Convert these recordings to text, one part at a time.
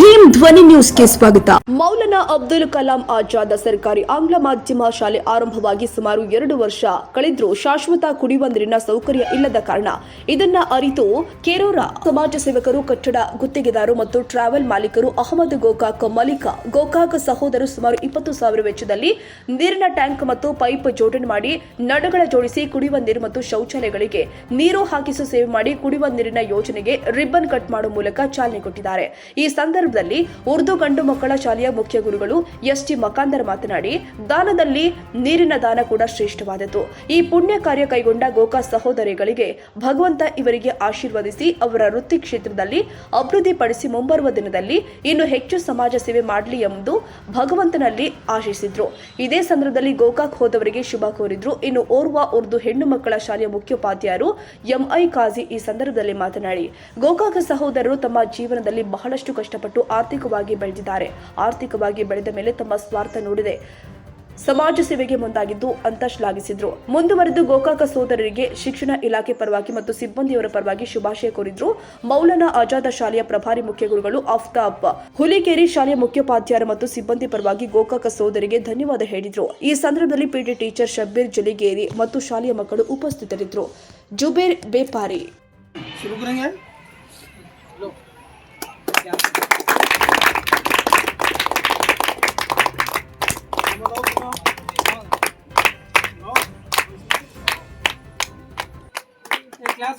ಭೀಮ್ ಧ್ವನಿ ನ್ಯೂಸ್ಗೆ ಸ್ವಾಗತ. ಮೌಲನಾ ಅಬ್ದುಲ್ ಕಲಾಂ ಆಜಾದ ಸರ್ಕಾರಿ ಆಂಗ್ಲ ಮಾಧ್ಯಮ ಶಾಲೆ ಆರಂಭವಾಗಿ ಸುಮಾರು ಎರಡು ವರ್ಷ ಕಳೆದ್ರೂ ಶಾಶ್ವತ ಕುಡಿಯುವ ನೀರಿನ ಸೌಕರ್ಯ ಇಲ್ಲದ ಕಾರಣ ಇದನ್ನ ಅರಿತು ಕೇರೋರ ಸಮಾಜ ಸೇವಕರು ಕಟ್ಟಡ ಗುತ್ತಿಗೆದಾರರು ಮತ್ತು ಟ್ರಾವೆಲ್ ಮಾಲೀಕರು ಅಹಮದ್ ಗೋಕಾಕ್ ಮಲಿಕ, ಗೋಕಾಕ್ ಸಹೋದರರು ಸುಮಾರು ಇಪ್ಪತ್ತು ಸಾವಿರ ವೆಚ್ಚದಲ್ಲಿ ನೀರಿನ ಟ್ಯಾಂಕ್ ಮತ್ತು ಪೈಪ್ ಜೋಡಣೆ ಮಾಡಿ ನಡಗಳ ಜೋಡಿಸಿ ಕುಡಿಯುವ ನೀರು ಮತ್ತು ಶೌಚಾಲಯಗಳಿಗೆ ನೀರು ಹಾಕಿಸು ಸೇವೆ ಮಾಡಿ ಕುಡಿಯುವ ನೀರಿನ ಯೋಜನೆಗೆ ರಿಬ್ಬನ್ ಕಟ್ ಮಾಡುವ ಮೂಲಕ ಚಾಲನೆ ಕೊಟ್ಟಿದ್ದಾರೆ. ಈ ಸಂದರ್ಭದಲ್ಲಿ ಉರ್ದು ಗಂಡು ಮಕ್ಕಳ ಶಾಲೆಯ ಮುಖ್ಯ ಗುರುಗಳು ಎಸ್ ಟಿ ಮಕಾಂದರ್ ಮಾತನಾಡಿ, ದಾನದಲ್ಲಿ ನೀರಿನ ದಾನ ಕೂಡ ಶ್ರೇಷ್ಠವಾದದ್ದು. ಈ ಪುಣ್ಯ ಕಾರ್ಯ ಕೈಗೊಂಡ ಗೋಕಾ ಸಹೋದರಿಗಳಿಗೆ ಭಗವಂತ ಇವರಿಗೆ ಆಶೀರ್ವದಿಸಿ ಅವರ ವೃತ್ತಿ ಕ್ಷೇತ್ರದಲ್ಲಿ ಅಭಿವೃದ್ಧಿಪಡಿಸಿ ಮುಂಬರುವ ದಿನದಲ್ಲಿ ಇನ್ನು ಹೆಚ್ಚು ಸಮಾಜ ಸೇವೆ ಮಾಡಲಿ ಎಂದು ಭಗವಂತನಲ್ಲಿ ಆಶಿಸಿದ್ರು. ಇದೇ ಸಂದರ್ಭದಲ್ಲಿ ಗೋಕಾಕ್ ಹೋದವರಿಗೆ ಶುಭ ಕೋರಿದ್ರು. ಇನ್ನು ಓರ್ವ ಉರ್ದು ಹೆಣ್ಣು ಮಕ್ಕಳ ಶಾಲೆಯ ಮುಖ್ಯೋಪಾಧ್ಯಾಯರು ಎಂಐ ಕಾಜಿ ಈ ಸಂದರ್ಭದಲ್ಲಿ ಮಾತನಾಡಿ, ಗೋಕಾಕ್ ಸಹೋದರರು ತಮ್ಮ ಜೀವನದಲ್ಲಿ ಬಹಳಷ್ಟು ಕಷ್ಟಪಟ್ಟು ಆರ್ಥಿಕವಾಗಿ ಬೆಳೆದಿದ್ದಾರೆ. ಆರ್ಥಿಕವಾಗಿ ಬೆಳೆದ ಮೇಲೆ ತಮ್ಮ ಸ್ವಾರ್ಥ ನೋಡಿದೆ. ಸಮಾಜ ಸೇವೆಗೆ ಮುಂದಾಗಿದ್ದು ಅಂತ ಶ್ಲಾಘಿಸಿದ್ರು ಮುಂದುವರೆದು ಗೋಕಾಕ ಸೋದರರಿಗೆ ಶಿಕ್ಷಣ ಇಲಾಖೆ ಪರವಾಗಿ ಮತ್ತು ಸಿಬ್ಬಂದಿಯವರ ಪರವಾಗಿ ಶುಭಾಶಯ ಕೋರಿದ್ರು. ಮೌಲನ ಆಜಾದ ಶಾಲೆಯ ಪ್ರಭಾರಿ ಮುಖ್ಯ ಗುರುಗಳು ಆಫ್ತಾಬ್ ಹುಲಿಕೇರಿ ಶಾಲೆಯ ಮುಖ್ಯೋಪಾಧ್ಯಾಯರು ಮತ್ತು ಸಿಬ್ಬಂದಿ ಪರವಾಗಿ ಗೋಕಾಕ ಸೋದರಿಗೆ ಧನ್ಯವಾದ ಹೇಳಿದ್ರು. ಈ ಸಂದರ್ಭದಲ್ಲಿ ಪಿಟಿ ಟೀಚರ್ ಶಬ್ಬೀರ್ ಜಲಿಗೇರಿ ಮತ್ತು ಶಾಲೆಯ ಮಕ್ಕಳು ಉಪಸ್ಥಿತರಿದ್ದರು. ಜುಬೇರ್ ಬೇಪಾರಿ. बहुत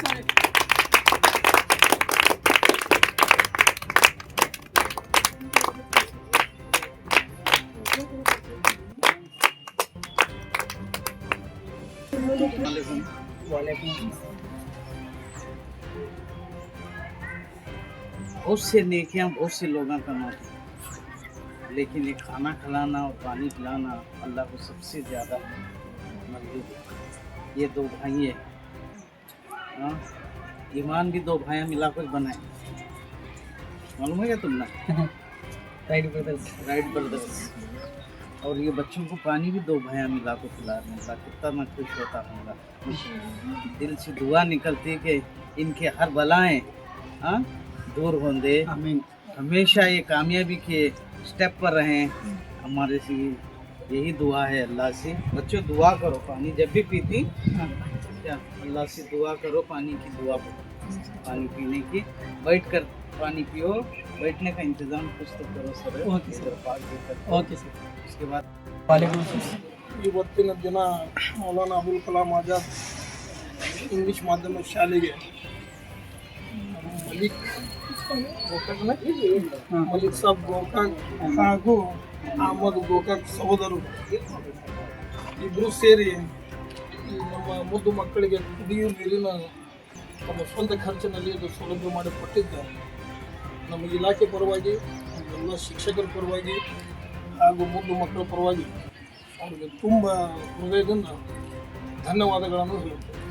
से नेकियाँ बहुत से लोग कमाते। लेकिन ये खाना खिलाना और पानी पिलाना अल्लाह को सबसे ज़्यादा मंजूर है। ये दो भाई हाँ। ईमान भी दो भाई मिलाकर बनाए। मालूम है क्या तुमने? राइट ब्रदर्स राइट ब्रदर्स और ये बच्चों को पानी भी दो भाइयाँ मिला को पिला रहे हैं। कितना मैं खुश होता हूँ दिल से दुआ निकलती है कि इनके हर बलाएँ हाँ दूर होंगे। आमीन हमेशा ये कामयाबी के स्टेप पर रहें। हमारे से यही दुआ है अल्लाह से। बच्चों दुआ करो पानी जब भी पीती अल्लाह से दुआ करो पानी की दुआ पानी पीने की बैठ कर पानी पियो बैठने का इंतज़ाम कुछ तो करो sir. Okay sir. Okay sir. उसके बाद वालेकुम मौलाना अबुल कलाम आज़ाद इंग्लिश माध्यम शालेय मलिक हाँ। मलिक साहब हाँ, गोरखा ಅಹಮದ್ ಗೋಕಾಕ್ ಸಹೋದರು ಇಬ್ಬರು ಸೇರಿ ನಮ್ಮ ಮುದ್ದು ಮಕ್ಕಳಿಗೆ ಕುಡಿಯುವ ನೀರಿನ ತಮ್ಮ ಸ್ವಂತ ಖರ್ಚಿನಲ್ಲಿ ಇದು ಸೌಲಭ್ಯ ಮಾಡಿಕೊಟ್ಟಿದ್ದಾರೆ ನಮ್ಮ ಇಲಾಖೆ ಪರವಾಗಿ, ಎಲ್ಲ ಶಿಕ್ಷಕರ ಪರವಾಗಿ ಹಾಗೂ ಮುದ್ದು ಮಕ್ಕಳ ಪರವಾಗಿ ಅವರಿಗೆ ತುಂಬ ಹೃದಯದಿಂದ ಧನ್ಯವಾದಗಳನ್ನು ಹೇಳುತ್ತೇನೆ.